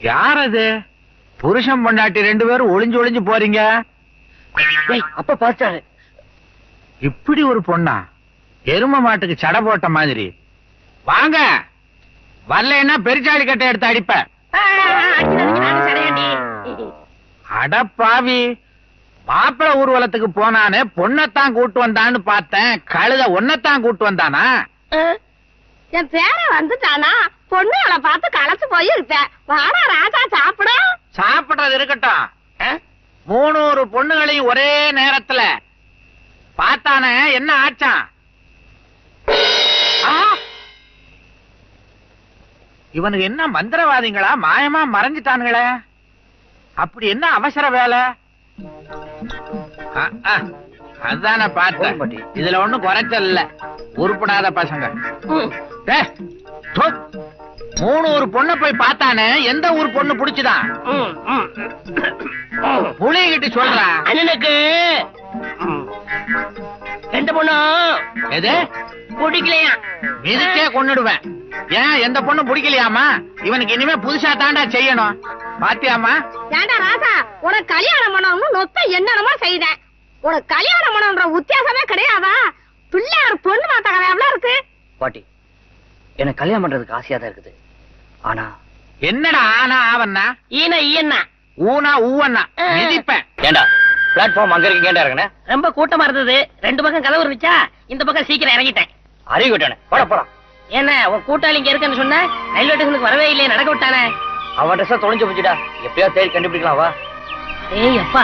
யார் அது புருஷன் பொண்டாட்டி ரெண்டு பேரும் ஒளிஞ்சு ஒளிஞ்சு போறீங்க. அப்ப பார்த்தாரு. இப்படி ஒரு பொண்ணா? எரும மாட்டுக்கு சடை போட்ட மாதிரி. வாங்க. வரலைன்னா பெருச்சாளி கட்டை எடுத்து அடிப்பேன் அட பாவி. மாப்பிள ஊர்வலத்துக்கு போனானே பொண்ணத்தான் கூட்டு வந்தான்னு பார்த்தேன். கழுத ஒன்னத்தான் கூட்டு வந்தானா? என் பேரன் வந்துட்டானா? பொண்ணுகளை பார்த்து களைச்சு போய் இருப்பேன் வாடா ராஜா சாப்பிட. சாப்பிடுறது இருக்கட்டும். மூணூறு பொண்ணுகளையும் ஒரே நேரத்துல. பார்த்தானே என்ன ஆச்சான் ஆ! இவனுக்கு என்ன மந்திரவாதிங்களா? மாயமா மறைஞ்சிட்டானுங்களே. அப்படி என்ன அவசர வேலை? அதானே பார்த்தேன். பாட்டி. இதுல ஒண்ணும் குறைச்சல் இல்ல. உருப்படாத பசங்க. மூணு ஒரு பொண்ணை போய் பார்த்தானே எந்த ஊர் பொண்ணு புடிச்சுதான் புளிகிட்டு சொல்றா. அண்ணனுக்கு. எந்த பொண்ணும் எது? பிடிக்கலையா? மிதிச்சே கொன்னுடுவேன். ஏன் எந்த பொண்ணு பிடிக்கலையாமா இவனுக்கு இனிமே புதுசா தாண்டா செய்யணும். பாத்தியாமா ஏண்டா ராஜா உனக்கு கல்யாணம் பண்ணணும்னு நொத்த என்னென்னமோ செய்தேன். உனக்கு கல்யாணம் பண்ணணுன்ற உத்தியாசமே கிடையாதா? பிள்ளையார் பொண்ணு மாத்தாங்க எவ்வளவு இருக்கு? பாட்டி எனக்கு கல்யாணம் பண்றதுக்கு ஆசையா தான் இருக்குது. ஆனா என்னடா ஆனா ஆவண்ணா? ஈன ஈயண்ணா. ஊனா ஊவண்ணா? மிதிப்பேன் ஏண்டா பிளாட்ஃபார்ம் அங்க இருக்கு ஏண்டா இருக்கனே ரொம்ப கூட்டமா இருந்தது. ரெண்டு பக்கம் கதவு இருந்துச்சா? இந்த பக்கம் சீக்கிரம் இறங்கிட்டேன். அறிவு விட்டானே. போட போலாம் என்ன உன் கூட்டாளி இங்க இருக்குன்னு சொன்ன ரயில்வே ஸ்டேஷனுக்கு வரவே இல்லையே நடக்க விட்டானே. அவன் ட்ரெஸ் தொலைஞ்சு போச்சுடா. எப்படியோ தேடி கண்டுபிடிக்கலாம் வா. ஏய் அப்பா.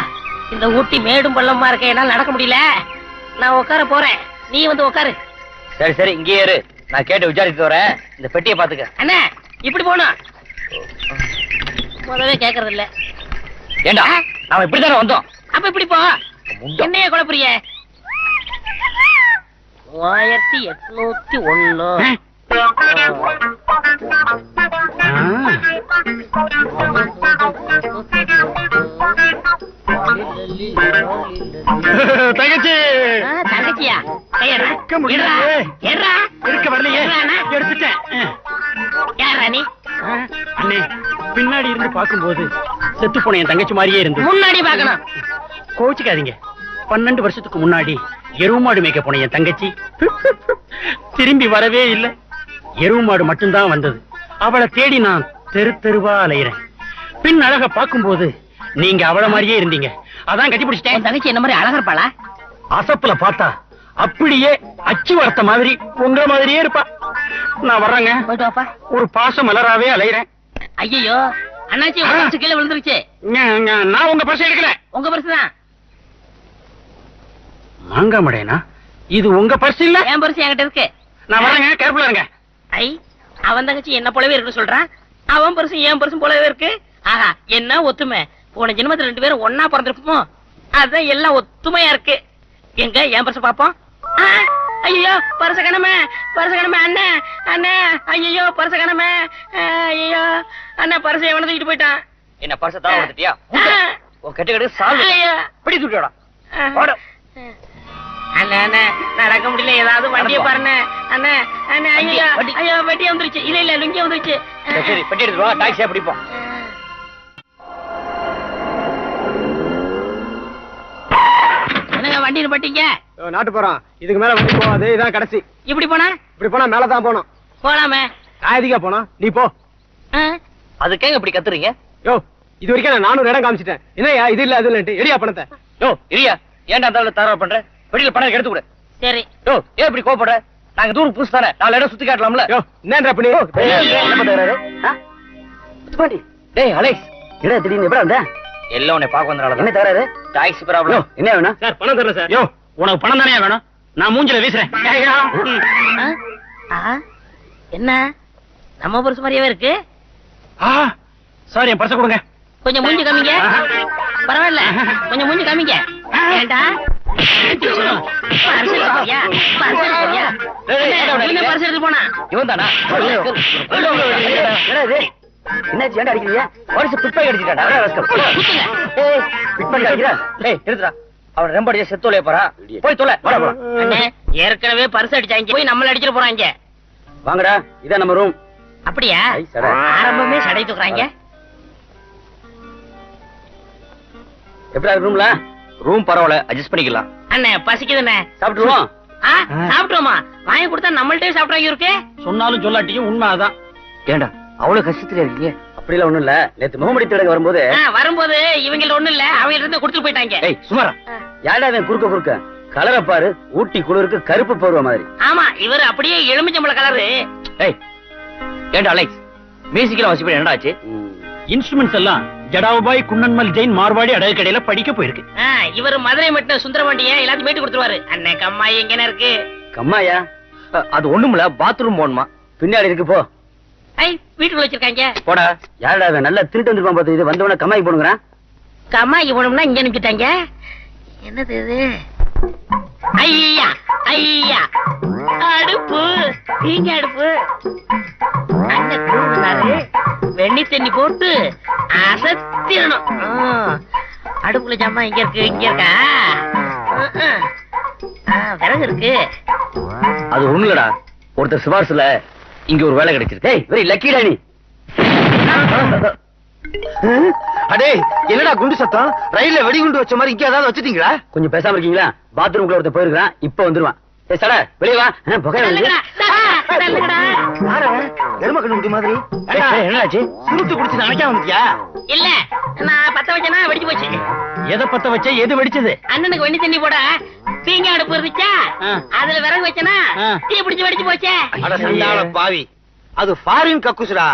இந்த ஊட்டி மேடும் பள்ளமா இருக்க என்னால நடக்க முடியல. நான் உட்கார போறேன். நீ வந்து உட்காரு. சரி சரி இங்கே இரு. நான் கேட்டு விசாரிச்சு வரேன். இந்த பெட்டியை பாத்துக்க அண்ணா இப்படி போகணும். முதவே கேக்குறது இல்ல ஏண்டா நாம இப்படிதானே வந்தோம். அப்ப இப்படி போ. என்னைய குழப்பறிய மூவாயிரத்தி எட்நூத்தி ஒண்ணு. தங்கச்சி! தங்கச்சியா. இருக்க முடியல. வரலையே. எடுத்துட்டேன். யார்ரா நீ அண்ணே பின்னாடி இருந்து பாக்கும்போது செத்து போன என் தங்கச்சி மாதிரியே இருந்து முன்னாடி பாக்கணும் கோச்சுக்காதீங்க பன்னெண்டு வருஷத்துக்கு முன்னாடி எருவு மாடு மேய்க்க போன என் தங்கச்சி திரும்பி வரவே இல்ல. எருவு மாடு மட்டும்தான் வந்தது. அவளை தேடி நான் தெரு தெருவா அலையிறேன். பின் அழக பாக்கும்போது நீங்க அவள மாதிரியே இருந்தீங்க. அதான் கட்டி பிடிச்சிட்டேன் தங்கச்சி என்ன மாதிரி அழகா இருப்பாளா? அசப்புல பார்த்தா அப்படியே அச்சு வளர்த்த மாதிரி உங்க மாதிரியே இருப்பா. நான் வர்றேங்க. ஒரு பாச மலராவே அலையிறேன். ஐயோ அண்ணாச்சி உங்க கீழே விழுந்துருச்சு. நான் உங்க பர்ஸ் எடுக்கல. உங்க பரிசு தான். மாங்காமடையனா இது உங்க பர்ஸ் இல்ல? என் பரிசு என்கிட்ட இருக்கு. நான் வரேங்க கேர்ஃபுல்லா இருங்க. ஐ அவன் தங்கச்சி என்ன போலவே இருக்குன்னு சொல்றான். அவன் பரிசு என் பரிசும் போலவே இருக்கு. ஆஹா என்ன ஒத்துமை. போன ஜென்மத்துல ரெண்டு பேரும் ஒன்னா பிறந்திருப்போமோ? அதான் எல்லாம் ஒத்துமையா இருக்கு. எங்க என் பரிசு பாப்போம் ஐயோ பரிச கணமே பரிச கணமே அண்ணே அண்ணே ஐயோ பரிச கணமே ஐயோ அண்ணா பரிசை எவன தூக்கிட்டு போயிட்டான். என்ன பர்ச தான் வந்துட்டியா? கெட்ட கெட்டு சால்வ். பிடி தூக்கிடா ஓடு. அண்ணா அண்ணா நடக்க முடியல ஏதாவது வண்டியை. பாருண்ணே. அண்ணா அண்ணா ஐயோ. ஐயோ வண்டி வந்துருச்சு. இல்ல இல்ல லுங்கி வந்துருச்சு. சரி, பெட்டி எடுத்து வா டாக்ஸியா பிடிப்போம். வண்டி பட்டீங்க? நாட்டு போறோம் இதுக்கு மேல வண்டி போகாது இதான் கடைசி. இப்படி போனா? இப்படி போனா மேல தான் போனோம் போலாமே. நான் எதுக்கா போனோம் நீ போ? அதுக்கே இப்படி கத்துறீங்க? யோ இது வரைக்கும் நான் நானூறு இடம் காமிச்சிட்டேன். என்னய்யா இது இல்ல அது இல்லன்ட்டு எரியா பணத்தை. யோ இரியா ஏன்டா அந்த தர பண்ற? பெட்டியில பணம் எடுத்து கொடு. சரி. யோ ஏன் இப்படி கோபப்படுற நாங்க தூரம் புதுசு தானே. நாலு இடம் சுத்தி காட்டலாம்ல. யோ என்னன்ற பண்ணி? டேய் அலேக்ஸ் இட திடீர்னு எப்படி வந்த? எல்லாம் உன்னை பார்க்க வந்தனால என்ன தராரு? டாக்ஸி ப்ராப்ளம் என்ன வேணும் சார் பணம் தரல சார் யோ உனக்கு பணம் தானே வேணும் நான் மூஞ்சில வீசுறேன்? என்ன நம்ம புருஷ மாதிரியாவே இருக்கு ஆ சார் என் பர்ச கொடுங்க கொஞ்சம் மூஞ்சி காமிங்க பரவாயில்ல கொஞ்சம் மூஞ்சி காமிங்க ஏண்டா பரிசு எடுத்து போனா இவன் தானா என்னாச்சு ஏன்டா அடிக்கிறீங்க? வருஷம் பிட்பாய் அடிச்சிட்டாடா. ஏய் பிட்பாய் அடிக்கிறா? ஏய் நிறுத்துடா. அவன் ரொம்ப அடிச்சா செத்து தொலைய போறா. போய் தொலை அண்ணே ஏற்கனவே பரிசு அடிச்சாங்க. போய் நம்மள அடிச்சிட்டு போறாங்க. வாங்கடா இதான் நம்ம ரூம் அப்படியா. ஆரம்பமே சடை தூக்குறாங்க. எப்படி ரூம்ல ரூம் பரவாயில்ல அட்ஜஸ்ட் பண்ணிக்கலாம். அண்ணே பசிக்குதுண்ணே. சாப்பிட்டுருவோம்? ஆ, சாப்பிட்டோமா வாங்கி கொடுத்தா நம்மள்ட்டே சாப்பிட்றாங்க இருக்கு சொன்னாலும் சொல்லாட்டியும் உண்மை அதான் ஏண்டா? அவ்வளவு கஷ்டத்துல இருக்கீங்க? அப்படிலாம் ஒண்ணும் இல்ல. நேத்து முகமடி தேடக வரும்போது வரும்போது இவங்கள ஒண்ணும் இல்ல. அவங்க இருந்து கொடுத்துட்டு போயிட்டாங்க. ஏய் சுமாரா. யாரா அவன் குறுக்க குறுக்க? கலரை பாரு ஊட்டி குளிருக்கு கருப்பு பருவ மாதிரி. ஆமா இவர் அப்படியே எலுமிச்சம்பள கலரு ஏய் ஏண்டா அலெக்ஸ் மியூசிக்ல வசிப்படி என்னடா ஆச்சு? இன்ஸ்ட்ருமெண்ட்ஸ் எல்லாம் ஜடாபாய் குன்னன்மல் ஜெயின் மார்வாடி அடகு கடையில படிக்க போயிருக்கு. இவர் மதுரை மட்டும் சுந்தரபாண்டிய எல்லாத்தையும் மீட்டு கொடுத்துருவாரு. அண்ணே கம்மாய் எங்கன இருக்கு? கம்மாயா? அது ஒண்ணுமில்ல பாத்ரூம் போகணுமா. பின்னாடி இருக்கு போ. வீட்டுக்குள்ள வச்சிருக்காங்க. போடா. யாரடா அவன் நல்லா திருட்டு வந்துருப்பான் பார்த்து. இது வந்தவன கம்மாய் போடுங்கிறான். போனோம்னா இங்க அனுப்பிட்டாங்க என்னது இது? ஐயா ஐயா. அடுப்பு. தீங்க அடுப்பு. அண்ணன் கூடுனாரு வெண்ணி தண்ணி போட்டு அசத்திடணும் அடுப்புல ஜாமா இங்க இருக்கு இங்க இருக்கா? விறகு இருக்கு. அது ஒண்ணுலடா. ஒருத்தர் சிபாரிசுல இங்க ஒரு வேலை கிடைச்சிருக்கு. வெரி லக்கிடா நீ அடே என்னடா குண்டு சத்தம்? ரயில்ல வெடிகுண்டு வச்ச மாதிரி இங்க ஏதாவது வச்சிட்டீங்களா? கொஞ்சம் பேசாம இருக்கீங்களா? பாத்ரூம்குள்ள ஒருத்தர் போயிருக்கான் இப்ப வந்துருவான். ஏய் சட வெளிய வா. புகை வருது. நல்லங்கடா, ஆ, நல்லங்கடா. எரும கண்ணு மாதிரி என்னாச்சு? சுருட்டு குடிச்சு நினைக்காம வந்துட்டியா இல்ல நான் பத்த வச்சேனா வெடிச்சு போச்சு. எதை பத்த வச்ச எது வெடிச்சது? அண்ணனுக்கு வெண்ணி தண்ணி போட தீங்க அடுப்பு இருந்துச்சா? ஆ. அதுல விறகு வச்சனா. தீ பிடிச்சு வெடிச்சு போச்சே. அட சண்டாள பாவி. அது ஃபாரின் கக்குசுடா.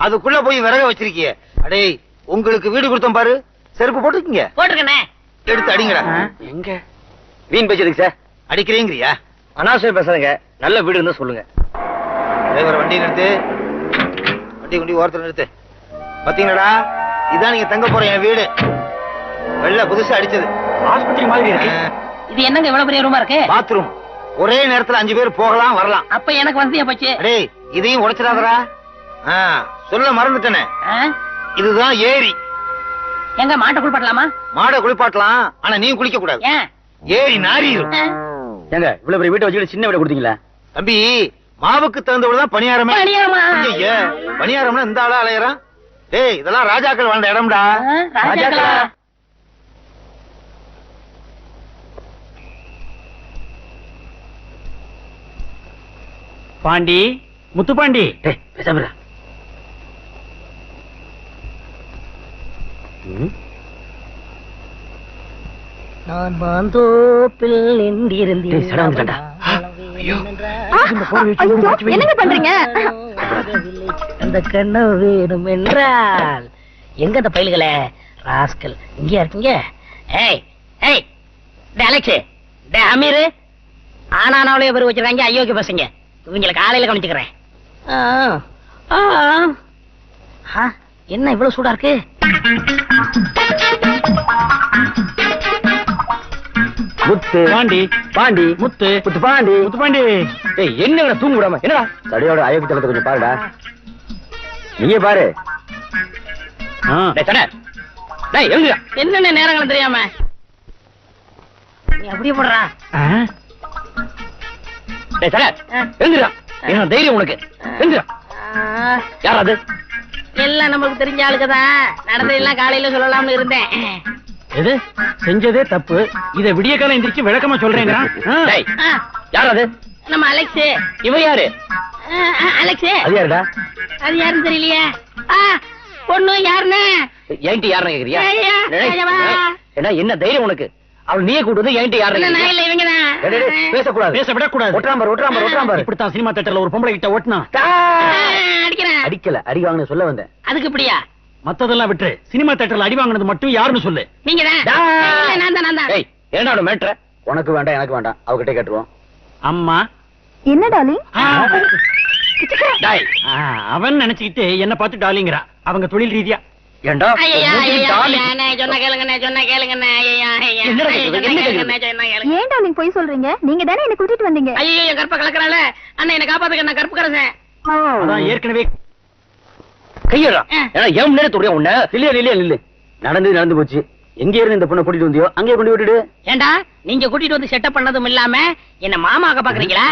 அதுக்குள்ள போய் விறக வச்சிருக்கிய. அடே உங்களுக்கு வீடு கொடுத்தோம் பாரு. செருப்பு போட்டுக்கீங்க போட்டுருக்கண்ணே எடுத்து அடிங்கடா. எங்க? வீண் பேச்சதுக்கு சார்? அடிக்கிறீங்கறியா? அனாவசியம் பேசாதீங்க. நல்ல வீடு இருந்தா சொல்லுங்க. டிரைவர் வண்டி நிறுத்து. வண்டி குண்டி ஓரத்துல நிறுத்து. பாத்தீங்களாடா? இதான் நீங்க தங்க போற என் வீடு. வெள்ள புதுசா அடிச்சது. ஆஸ்பத்திரி மாதிரி இருக்கு. இது என்னங்க இவ்வளவு பெரிய ரூமா இருக்கு? பாத்ரூம். ஒரே நேரத்துல அஞ்சு பேர் போகலாம் வரலாம். அப்ப எனக்கு வசதியா போச்சு. அடே இதையும் உடைச்சிடாதடா. சொல்ல மறந்துட்டேனே? இதுதான் ஏரி. எங்க மாட்டை குளிப்பாட்டலாமா? மாடை குளிப்பாட்டலாம் ஆனா நீ குளிக்க கூடாது ஏரி ஆ? ஏங்க இவ்வளவு பெரிய வீட்டை வச்சுக்கிட்டு சின்ன வீட கொடுத்தீங்களா? தம்பி மாவுக்கு தகுந்தவளதான் பணியாரமே பணியாரமா? ஐயையே, பணியாரம்னா இந்த ஆளா அலையறான் டேய் இதெல்லாம் ராஜாக்கள் வாழ்ந்த இடம்டா ராஜாக்களா? பாண்டி முத்துப்பாண்டி டேய் பேசாம நான் மாந்தோப்பில் நின்றிருந்தேன். ஐயோ. என்னங்க பண்றீங்க? அந்த கண்ண வேணும் என்றால். எங்க அந்த பயல்களே? ராஸ்கல். இங்க இருக்கீங்க? ஏய் ஏய் டே அலெக்ஸ் டே அமீர். ஆனானாவளே பேர் வச்சிருக்காங்க அயோக்கிய பசங்க. இவங்களை காலையில கவனிச்சுக்கிறேன். ஆ, ஆ, ஆ, என்ன இவ்வளவு சூடா இருக்கு? முத்து. பாண்டி. பாண்டி. முத்து. முத்து பாண்டி. முத்துப்பாண்டி டேய் என்னடா தூங்க விடாம என்னடா? தடியோட அயோக்கிய தலத்தை கொஞ்சம் பாருடா. நீயே பாரு. என்னென்ன நேரங்களும் தெரியாம? நீ அப்படியே போடுறா. எழுந்துடா. என்ன தைரியம் உனக்கு? எழுந்துடா. யார் அது? எல்லாம் நமக்கு தெரிஞ்ச ஆளுக்குதான் நடந்ததெல்லாம் காலையில சொல்லலாம்னு இருந்தேன். எது? செஞ்சதே தப்பு. இத விடிய காலம் எந்திரிச்சு விளக்கமா சொல்றேங்க டேய் ஆ, யார் அது நம்ம அலெக்ஸ். இவன் யாரு? அலெக்ஸ். அது யாருடா? அது யாருன்னு தெரியலையே. பொண்ணு யாருன்னு? என்கிட்ட யாருன்னு கேக்குறியா. ஏண்டா என்ன தைரியம் உனக்கு? அவள் நீயே கூட்டு வந்து என்கிட்ட இல்ல, நான் யாருன்னு இல்ல இவங்க டேய், டேய், டேய், பேசக்கூடாது. பேச விடக்கூடாது ஒட்டுறான் பாரு ஒட்டுறான் பாரு ஒட்டுறான் பாரு. இப்படித்தான் சினிமா தேட்டர்ல ஒரு பொம்பளை கிட்ட ஓட்டினா. அடிக்கிறேன். அடிக்கல அடி சொல்ல வந்தேன். அதுக்கு இப்படியா? மத்ததெல்லாம் விட்டு சினிமா தேட்டர்ல அடி வாங்கினது மட்டும் யாருன்னு சொல்லு. நீங்க அவன மேட்ற உனக்கு வேண்டாம் எனக்கு வேண்டாம். அவகிட்ட கேட்டுருவோம். அம்மா. என்ன ஆ, அவன் நினைச்சுக்கிட்டு என்ன பார்த்து டாலிங்கிறா அவங்க தொழில் ரீதியா. ஏண்டா? டாலி. ஏன் டாலிங் போய் சொல்றீங்க? நீங்க தானே என்ன கூட்டிட்டு வந்தீங்க? ஐயோ என் கற்ப கலக்கறாள. அண்ணா என்ன காப்பாத்துக்க நான் கற்பு கரசேன் அதான் ஏற்கனவே கையடா. ஏன்னா என் நேரத்து உடைய உன்ன. இல்லையா இல்லையா இல்ல நடந்து நடந்து போச்சு. எங்க இருந்து இந்த பொண்ணை கூட்டிட்டு வந்தியோ? அங்கேயே கொண்டு விட்டுடு ஏண்டா நீங்க கூட்டிட்டு வந்து செட்டப் பண்ணதும் இல்லாம என்ன மாமாக்க பாக்குறீங்களா?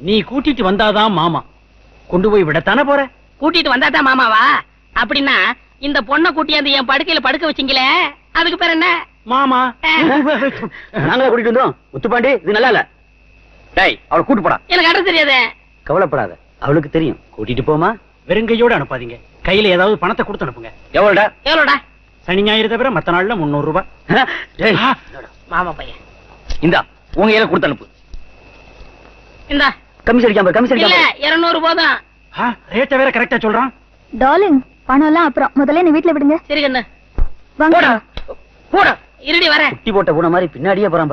நீ கூட்டிட்டு வந்தாதான் மாமா. கொண்டு போய் விடத்தானே போற? கூட்டிட்டு வந்தா தான் மாமாவா? அப்படின்னா இந்த பொண்ணை கூட்டியாந்து என் படுக்கையில படுக்க வச்சீங்களே? அதுக்கு பேர் என்ன? மாமா. நாங்களா கூட்டிட்டு வந்தோம் முத்துப்பாண்டி இது நல்லா இல்ல. டேய் அவளை கூட்டு போடா. எனக்கு அட்ரஸ் தெரியாதே. கவலைப்படாத. அவளுக்கு தெரியும். கூட்டிட்டு போமா? வெறுங்கையோட அனுப்பாதீங்க. கையில ஏதாவது பணத்தை கொடுத்து அனுப்புங்க. எவ்வளோடா? எவ்வளோடா? சனி ஞாயிறு தவிர மத்த நாள்ல முன்னூறு ரூபாய். மாமா பையன். இந்தா உங்க கையில கொடுத்து அனுப்பு. இந்தா. கமிஷன் அடிக்காம கமிஷன் இல்ல அடிக்காம இருநூறு போதும் ஆ, ரேட்டை வேற கரெக்டா சொல்றான். டார்லிங் பணம் எல்லாம் அப்புறம். முதல்ல நீ வீட்ல விடுங்க. சரி கண்ணு வாங்க. போடா. போடா. இருடி வரேன். குட்டி போட்ட பூனை மாதிரி பின்னாடியே போறான்